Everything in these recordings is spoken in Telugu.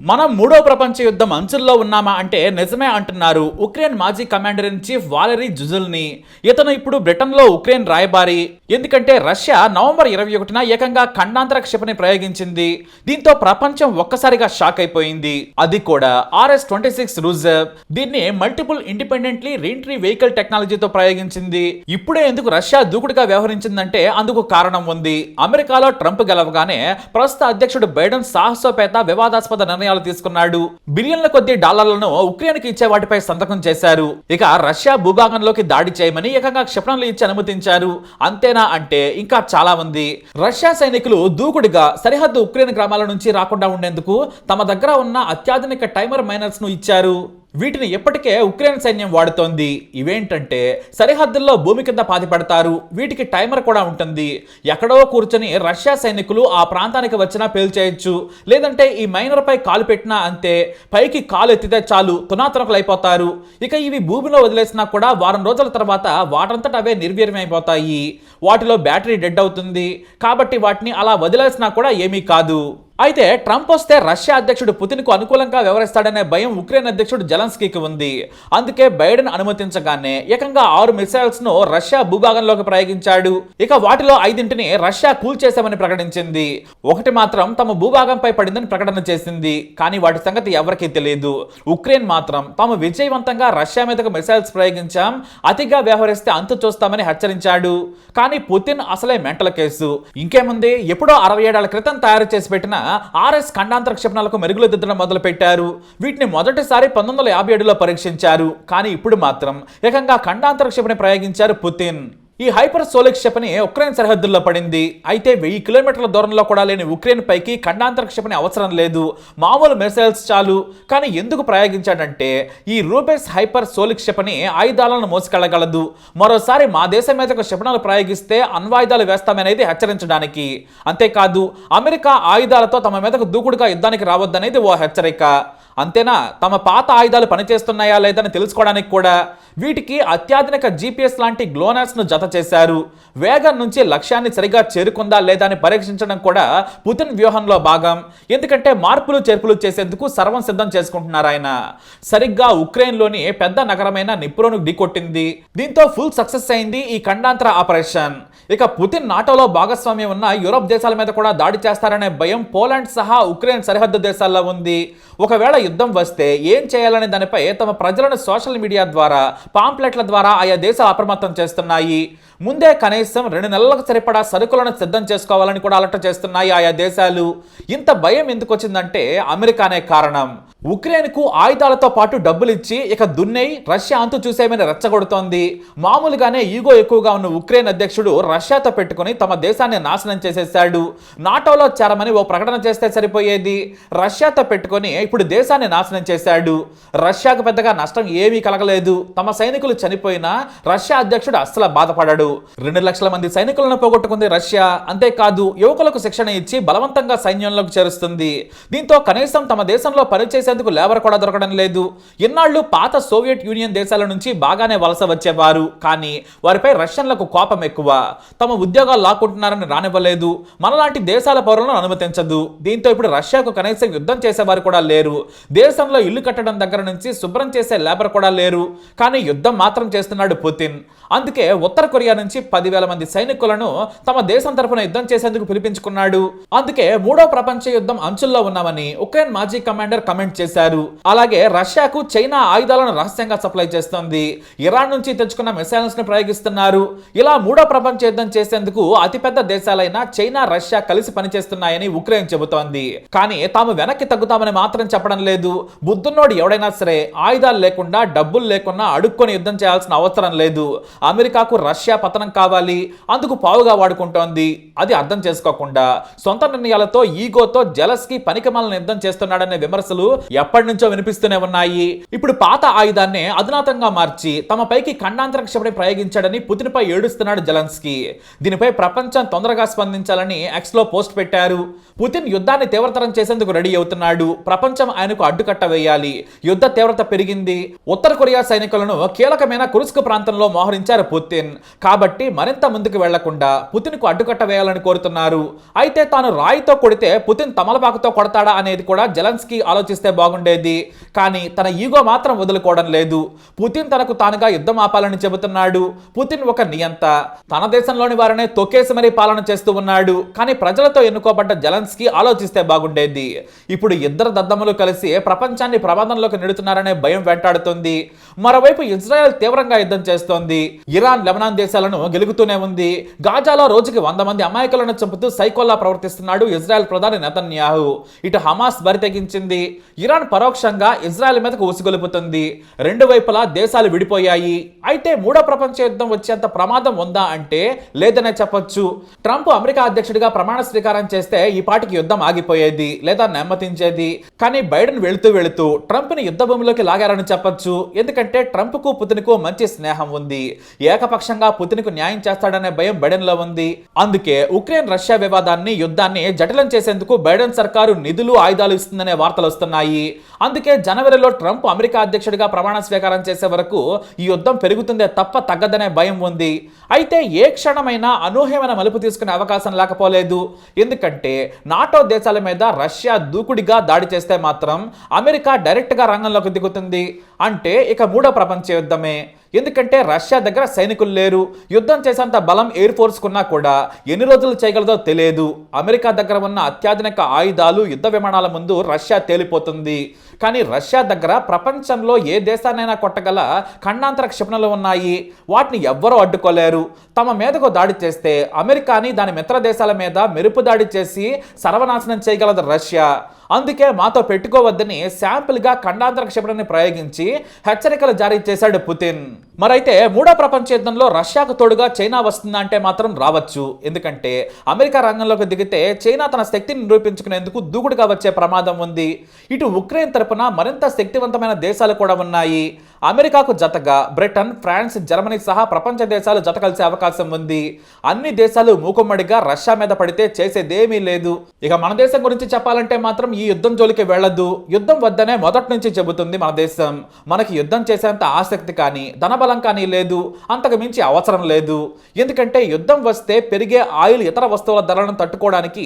మనం మూడో ప్రపంచ యుద్ధం అంచుల్లో ఉన్నామా అంటే నిజమే అంటున్నారు ఉక్రెయిన్ మాజీ కమాండర్ ఇన్ చీఫ్ వాలరీ జుజుల్ని. ఇతను ఇప్పుడు బ్రిటన్లో ఉక్రెయిన్ రాయబారి. ఎందుకంటే రష్యా నవంబర్ ఇరవై ఒకటిన ఏకంగా ఖండాంతర క్షిపణి ప్రయోగించింది. దీంతో ప్రపంచం ఒక్కసారిగా షాక్ అయిపోయింది. అది కూడా ఆర్ఎస్ ట్వంటీ సిక్స్ రూజర్ దీన్ని మల్టిపుల్ ఇండిపెండెంట్లీ రీంట్రీ వెహికల్ టెక్నాలజీతో ప్రయోగించింది. ఇప్పుడే ఎందుకు రష్యా దూకుడుగా వ్యవహరించిందంటే అందుకు కారణం ఉంది. అమెరికాలో ట్రంప్ గెలవగానే ప్రస్తుత అధ్యక్షుడు బైడెన్ సాహసోపేత వివాదాస్పద నిర్ణయాలు తీసుకున్నాడు. బిలియన్ల కొద్ది డాలర్లను ఉక్రెయిన్కి ఇచ్చే వాటిపై సంతకం చేశారు. ఇక రష్యా భూభాగంలోకి దాడి చేయమని ఏకంగా క్షిపణులు ఇచ్చి అనుమతించారు. అంతేనా అంటే ఇంకా చాలా ఉంది. రష్యా సైనికులు దూకుడుగా సరిహద్దు ఉక్రెయిన్ గ్రామాల నుంచి రాకుండా ఉండేందుకు తమ దగ్గర ఉన్న అత్యాధునిక టైమర్ మైనర్స్ను ఇచ్చారు. వీటిని ఇప్పటికే ఉక్రెయిన్ సైన్యం వాడుతోంది. ఇవేంటంటే సరిహద్దుల్లో భూమి కింద పాతిపెడతారు. వీటికి టైమర్ కూడా ఉంటుంది. ఎక్కడో కూర్చొని రష్యా సైనికులు ఆ ప్రాంతానికి వచ్చినా పేల్చేయచ్చు లేదంటే ఈ మైనర్పై కాలు పెట్టినా అంతే. పైకి కాలు ఎత్తితే చాలు. తునాతునకలు అయిపోతారు ఇక ఇవి భూమిలో వదిలేసినా కూడా వారం రోజుల తర్వాత వాటంతట అవే నిర్వీర్యమైపోతాయి. వాటిలో బ్యాటరీ డెడ్ అవుతుంది. కాబట్టి వాటిని అలా వదిలేసినా కూడా ఏమీ కాదు. అయితే ట్రంప్ వస్తే రష్యా అధ్యక్షుడు పుతిన్కు అనుకూలంగా వ్యవహరిస్తాడనే భయం ఉక్రెయిన్ అధ్యక్షుడు జలన్స్కీకి ఉంది. అందుకే బైడెన్ అనుమతించగానే ఏకంగా ఆరు మిసైల్స్ను రష్యా భూభాగంలోకి ప్రయోగించాడు. ఇక వాటిలో ఐదింటిని రష్యా కూల్చేశామని ప్రకటించింది. ఒకటి మాత్రం తమ భూభాగంపై పడిందని ప్రకటన చేసింది. కానీ వాటి సంగతి ఎవరికీ తెలియదు ఉక్రెయిన్ మాత్రం తాము విజయవంతంగా రష్యా మీదకు మిసైల్స్ ప్రయోగించాం. అతిగా వ్యవహరిస్తే అంతు చూస్తామని హెచ్చరించాడు. కానీ పుతిన్ అసలే మెంటల్ కేసు. ఇంకేముంది? ఎప్పుడో అరవై ఏడాల క్రితం తయారు చేసి పెట్టిన ఆర్ఎస్ ఖండాంతర క్షిపణాలకు మెరుగులు దిద్దడం మొదలుపెట్టారు. వీటిని మొదటిసారి పంతొమ్మిది వందల యాభై ఏడులో పరీక్షించారు. కానీ ఇప్పుడు మాత్రం ఏకంగా ఖండాంతర క్షిపణి ప్రయోగించారు పుతిన్. ఈ హైపర్ సోలిక్ క్షిపణి ఉక్రెయిన్ సరిహద్దుల్లో పడింది. అయితే వెయ్యి కిలోమీటర్ల దూరంలో కూడా లేని ఉక్రెయిన్ పైకి ఖండాంతర క్షిపణి అవసరం లేదు. మామూలు మిసైల్స్ చాలు. కానీ ఎందుకు ప్రయోగించాడంటే ఈ రూబెస్ హైపర్ సోలిక్ క్షిపణి ఆయుధాలను మోసుకెళ్ళగలదు. మరోసారి మా దేశం మీదకు క్షిపణాలు ప్రయోగిస్తే అణ్వాయుధాలు వేస్తామనేది హెచ్చరించడానికి. అంతేకాదు అమెరికా ఆయుధాలతో తమ మీదకు దూకుడుగా యుద్ధానికి రావద్దనేది ఓ హెచ్చరిక. అంతేనా? తమ పాత ఆయుధాలు పనిచేస్తున్నాయా లేదని తెలుసుకోవడానికి కూడా వీటికి అత్యాధునిక జీపీఎస్ లాంటి గ్లోనర్స్ను జత చేశారు. వేగం నుంచి లక్ష్యాన్ని సరిగా చేరుకుందా లేదా అని పరీక్షించడం కూడా పుతిన్ వ్యూహంలో భాగం. ఎందుకంటే మార్పులు చేర్పులు చేసేందుకు సర్వం సిద్ధం చేసుకుంటున్నారు ఆయన. సరిగ్గా ఉక్రెయిన్లోని పెద్ద నగరమైన నిప్రోను ఢీకొట్టింది. దీంతో ఫుల్ సక్సెస్ అయింది ఈ ఖండాంతర ఆపరేషన్. ఇక పుతిన్ నాటోలో భాగస్వామ్యం ఉన్న యూరోప్ దేశాల మీద కూడా దాడి చేస్తారనే భయం పోలాండ్ సహా ఉక్రెయిన్ సరిహద్దు దేశాల్లో ఉంది. ఒకవేళ యుద్ధం వస్తే ఏం చేయాలనే దానిపై తమ ప్రజలను సోషల్ మీడియా ద్వారా పాంప్లెట్ల ద్వారా ఆయా దేశాలు అప్రమత్తం చేస్తున్నాయి. ముందే కనీసం రెండు నెలలకు సరిపడా సరుకులను సిద్ధం చేసుకోవాలని కూడా అలర్ట్ చేస్తున్నాయి ఆయా దేశాలు. ఇంత భయం ఎందుకు వచ్చిందంటే అమెరికానే కారణం. ఉక్రెయిన్కు ఆయుధాలతో పాటు డబ్బులు ఇచ్చి ఇక దున్నై రష్యా అంతు చూసేమని రెచ్చగొడుతోంది. మామూలుగానే ఈగో ఎక్కువగా ఉన్న ఉక్రెయిన్ అధ్యక్షుడు రష్యాతో పెట్టుకుని తమ దేశాన్ని నాశనం చేసేశాడు. నాటోలో చేరమని ఓ ప్రకటన చేస్తే సరిపోయేది. రష్యాతో పెట్టుకొని ఇప్పుడు దేశాన్ని నాశనం చేశాడు. రష్యాకు పెద్దగా నష్టం ఏమీ కలగలేదు. తమ సైనికులు చనిపోయినా రష్యా అధ్యక్షుడు అస్సలు బాధపడాడు. రెండు లక్షల మంది సైనికులను పోగొట్టుకుంది రష్యా. అంతేకాదు యువకులకు శిక్షణ ఇచ్చి బలవంతంగా సైన్యంలోకి చేరుస్తుంది. దీంతో కనీసం తమ దేశంలో పనిచేసేందుకు లేబర్ కూడా దొరకడం లేదు. ఇన్నాళ్ళు పాత సోవియట్ యూనియన్ దేశాల నుంచి బాగానే వలస వచ్చేవారు. కానీ వారిపై రష్యన్లకు కోపం ఎక్కువ. తమ ఉద్యోగాలు లాక్కుంటున్నారని రానివ్వలేదు. మనలాంటి దేశాల పౌరులను అనుమతించదు. దీంతో ఇప్పుడు రష్యాకు కనీసం యుద్ధం చేసేవారు కూడా లేరు. దేశంలో ఇల్లు కట్టడం దగ్గర నుంచి శుభ్రం చేసే లేబర్ కూడా లేరు. కానీ యుద్ధం మాత్రం చేస్తున్నాడు పుతిన్. అందుకే ఉత్తర కొరియా నుంచి పదివేల మంది సైనికులను తమ దేశం తరఫున యుద్ధం చేసేందుకు పిలిపించుకున్నాడు. అందుకే మూడో ప్రపంచ యుద్ధం అంచుల్లో ఉన్నామని ఉక్రెయిన్ మాజీ కమాండర్ కమెంట్ చేశారు. అలాగే రష్యాకు చైనా ఆయుధాలను రహస్యంగా సప్లై చేస్తోంది. ఇరాన్ నుంచి తెచ్చుకున్న మిసైల్స్ను ప్రయోగిస్తున్నారు. ఇలా మూడో ప్రపంచ యుద్ధం చేసేందుకు అతిపెద్ద దేశాలైన చైనా రష్యా కలిసి పనిచేస్తున్నాయని ఉక్రెయిన్ చెబుతోంది. కానీ తాము వెనక్కి తగ్గుతామని మాత్రం చెప్పడం లేదు. బుద్ధున్నోడు ఎవడైనా సరే ఆయుధాలు లేకుండా డబ్బులు లేకుండా అడుక్కొని యుద్ధం చేయాల్సిన అవసరం లేదు. అమెరికాకు రష్యా పతనం కావాలి అందుకు పావుగా వాడుకుంటోంది. అది అర్థం చేసుకోకుండా సొంత నిర్ణయాలతో ఈగోతో జలస్కి పనికిమాలను యుద్ధం చేస్తున్నాడనే విమర్శలు ఎప్పటి నుంచో వినిపిస్తూనే ఉన్నాయి. ఇప్పుడు పాత ఆయుధాన్ని అధునాతంగా మార్చి తమ పైకి ఖండాంతర క్షిపణి ప్రయోగించాడని పుతిన్పై ఏడుస్తున్నాడు జలన్స్కీ. దీనిపై ప్రపంచం తొందరగా స్పందించాలని ఎక్స్లో పోస్ట్ పెట్టారు. పుతిన్ యుద్ధాన్ని తీవ్రతరం చేసేందుకు రెడీ అవుతున్నాడు. ప్రపంచం ఆయనకు అడ్డుకట్ట వేయాలి. యుద్ధ తీవ్రత పెరిగింది. ఉత్తర కొరియా సైనికులను కీలకమైన కురుస్క్ ప్రాంతంలో మోహరించారు పుతిన్. కాబట్టి మరింత ముందుకు వెళ్ళకుండా పుతిన్కు అడ్డుకట్ట వేయాలని కోరుతున్నారు. అయితే తాను రాయితో కొడితే పుతిన్ తమలపాకుతో కొడతాడా అనేది కూడా జలన్స్కీ ఆలోచిస్తే బాగుండేది. కానీ తన ఈగో మాత్రం వదులుకోవడం లేదు. పుతిన్ తనకు తానుగా యుద్ధం ఆపాలని చెబుతున్నాడు. పుతిన్ ఒక నియంత. తన దేశంలోని వారినే తొక్కేసి మరీ పాలన చేస్తూ ఉన్నాడు. కానీ ప్రజలతో ఎన్నుకోబడ్డ జలన్స్కీ ఆలోచిస్తే బాగుండేది. ఇప్పుడు ఇద్దరు దద్దమ్మలు కలిసి ప్రపంచాన్ని ప్రమాదంలోకి నెడుతున్నారనే భయం వెంటాడుతుంది. మరోవైపు ఇజ్రాయెల్ తీవ్రంగా యుద్ధం చేస్తోంది. ఇరాన్ లెబనాన్ దేశాలను గెలుగుతూనే ఉంది. గాజాలో రోజుకి వంద మంది అమాయకులను చంపుతూ సైకోల్లా ప్రవర్తిస్తున్నాడు ఇజ్రాయెల్ ప్రధాని నెతన్యాహు. ఇటు హమాస్ బరి తెగించింది ఇరాన్ పరోక్షంగా ఇజ్రాయెల్ మీదకు ఉసిగొలుపుతుంది. రెండు వైపులా దేశాలు విడిపోయాయి. అయితే మూడో ప్రపంచ యుద్ధం వచ్చేంత ప్రమాదం ఉందా అంటే లేదనే చెప్పొచ్చు. ట్రంప్ అమెరికా అధ్యక్షుడిగా ప్రమాణ స్వీకారం చేస్తే ఈ పాటికి యుద్ధం ఆగిపోయేది లేదా నెమ్మతించేది కానీ బైడెన్ వెళుతూ వెళుతూ ట్రంప్ని యుద్ధ భూమిలోకి లాగారని చెప్పొచ్చు. ఎందుకంటే ట్రంప్కు పుతిన్కు మంచి స్నేహం ఉంది. ఏకపక్షంగా పుతిన్ పుతిన్కు న్యాయం చేస్తాడనే భయం బైడెన్లో ఉంది. అందుకే ఉక్రెయిన్ రష్యా వివాదాన్ని యుద్ధాన్ని జటిలం చేసేందుకు బైడెన్ సర్కారు నిధులు ఆయుధాలు ఇస్తుందనే వార్తలు వస్తున్నాయి. అందుకే జనవరిలో ట్రంప్ అమెరికా అధ్యక్షుడిగా ప్రమాణ స్వీకారం చేసే వరకు ఈ యుద్ధం పెరుగుతుందే తప్ప తగ్గదనే భయం ఉంది. అయితే ఏ క్షణమైనా అనూహ్యమైన మలుపు తీసుకునే అవకాశం లేకపోలేదు. ఎందుకంటే నాటో దేశాల మీద రష్యా దూకుడిగా దాడి చేస్తే మాత్రం అమెరికా డైరెక్ట్గా రంగంలోకి దిగుతుంది. అంటే ఇక మూడో ప్రపంచ యుద్ధమే. ఎందుకంటే రష్యా దగ్గర సైనికులు లేరు యుద్ధం చేసేంత బలం ఎయిర్ ఫోర్స్ కున్నా కూడా ఎన్ని రోజులు చేయగలదో తెలియదు. అమెరికా దగ్గర ఉన్న అత్యాధునిక ఆయుధాలు యుద్ధ విమానాల ముందు రష్యా తేలిపోతుంది. కానీ రష్యా దగ్గర ప్రపంచంలో ఏ దేశాన్నైనా కొట్టగల ఖండాంతర క్షిపణులు ఉన్నాయి. వాటిని ఎవ్వరూ అడ్డుకోలేరు. తమ మీదకు దాడి చేస్తే అమెరికాని దాని మిత్ర దేశాల మీద మెరుపు దాడి చేసి సర్వనాశనం చేయగలదు రష్యా. అందుకే మాతో పెట్టుకోవద్దని శాంపిల్గా ఖండాంతర క్షిపణిని ప్రయోగించి హెచ్చరికలు జారీ చేశాడు పుతిన్. మరైతే మూడో ప్రపంచ యుద్ధంలో రష్యాకు తోడుగా చైనా వస్తుందా అంటే మాత్రం రావచ్చు. ఎందుకంటే అమెరికా రంగంలోకి దిగితే చైనా తన శక్తిని నిరూపించుకునేందుకు దూకుడుగా వచ్చే ప్రమాదం ఉంది. ఇటు ఉక్రెయిన్ తరపున మరింత శక్తివంతమైన దేశాలు కూడా ఉన్నాయి. అమెరికాకు జతగా బ్రిటన్ ఫ్రాన్స్ జర్మనీ సహా ప్రపంచ దేశాలు జత కలిసే అవకాశం ఉంది. అన్ని దేశాలు మూకుమ్మడిగా రష్యా మీద పడితే చేసేదేమీ లేదు. ఇక మన దేశం గురించి చెప్పాలంటే మాత్రం ఈ యుద్ధం జోలికి వెళ్ళదు. యుద్ధం వద్దనే మొదటి నుంచి చెబుతుంది మన దేశం. మనకి యుద్ధం చేసేంత ఆసక్తి కానీ ధనబలం కానీ లేదు అంతకు మించి అవసరం లేదు. ఎందుకంటే యుద్ధం వస్తే పెరిగే ఆయిల్ ఇతర వస్తువుల ధరలను తట్టుకోవడానికి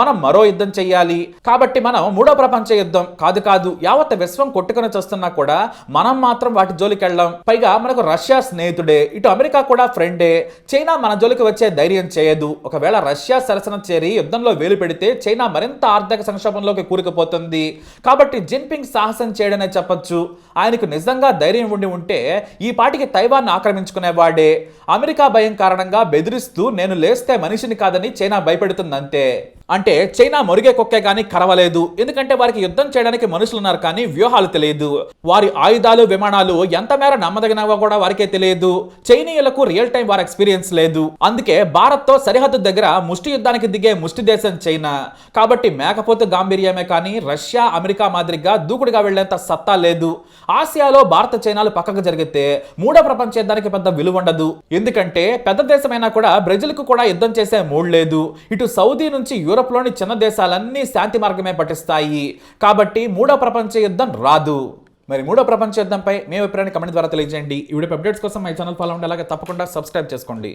మనం మరో యుద్ధం చేయాలి కాబట్టి మనం మూడో ప్రపంచ యుద్ధం కాదు కాదు యావత్ విశ్వం కొట్టుకుని చూస్తున్నా కూడా మనం మాత్రం వాటి జోలికి వెళ్ళాం. పైగా మనకు రష్యా స్నేహితుడే ఇటు అమెరికా కూడా ఫ్రెండే. చైనా మన జోలికి వచ్చే ధైర్యం చేయదు. ఒకవేళ రష్యా సరసన చేరి యుద్ధంలో వేలు పెడితే చైనా మరింత ఆర్థిక సంక్షోభంలోకి కూరుకుపోతుంది. కాబట్టి జిన్పింగ్ సాహసం చేయడనే చెప్పొచ్చు. ఆయనకు నిజంగా ధైర్యం ఉండి ఉంటే ఈ పాటికి తైవాన్ ఆక్రమించుకునేవాడే. అమెరికా భయం కారణంగా బెదిరిస్తూ నేను లేస్తే మనిషిని కాదని చైనా భయపెడుతుందంతే. అంటే చైనా మొరిగే కుక్కే కానీ కరవలేదు. ఎందుకంటే వారికి యుద్ధం చేయడానికి మనుషులు ఉన్నారు కానీ వ్యూహాలు తెలియదు. వారి ఆయుధాలు విమానాలు ఎంత మేర నమ్మదగినవో కూడా వారికే తెలియదు. చైనీయులకు రియల్ టైం వారి ఎక్స్పీరియన్స్ లేదు. అందుకే భారత్తో సరిహద్దు దగ్గర ముష్టి యుద్ధానికి దిగే ముష్టి దేశం చైనా. కాబట్టి మేకపోతు గాంభీర్యమే కానీ రష్యా అమెరికా మాదిరిగా దూకుడుగా వెళ్ళేంత సత్తా లేదు. ఆసియాలో భారత చైనాలు పక్కకు జరిగితే మూడో ప్రపంచ యుద్ధానికి పెద్ద విలువ ఉండదు. ఎందుకంటే పెద్ద దేశమైనా కూడా బ్రెజిల్కు కూడా యుద్ధం చేసే మూడ్ లేదు. ఇటు సౌదీ నుంచి యూరప్లోని చిన్న దేశాలన్నీ శాంతి మార్గమే పట్టిస్తాయి కాబట్టి మూడో ప్రపంచ యుద్ధం రాదు. మరి మూడో ప్రపంచ యుద్ధంపై మీ అభిప్రాయాన్ని కమెంట్ ద్వారా తెలియజేయండి. ఈ వీడియో అప్డేట్స్ కోసం మై ఛానల్ ఫాలో ఉండే అలాగే తప్పకుండా సబ్స్క్రైబ్ చేసుకోండి.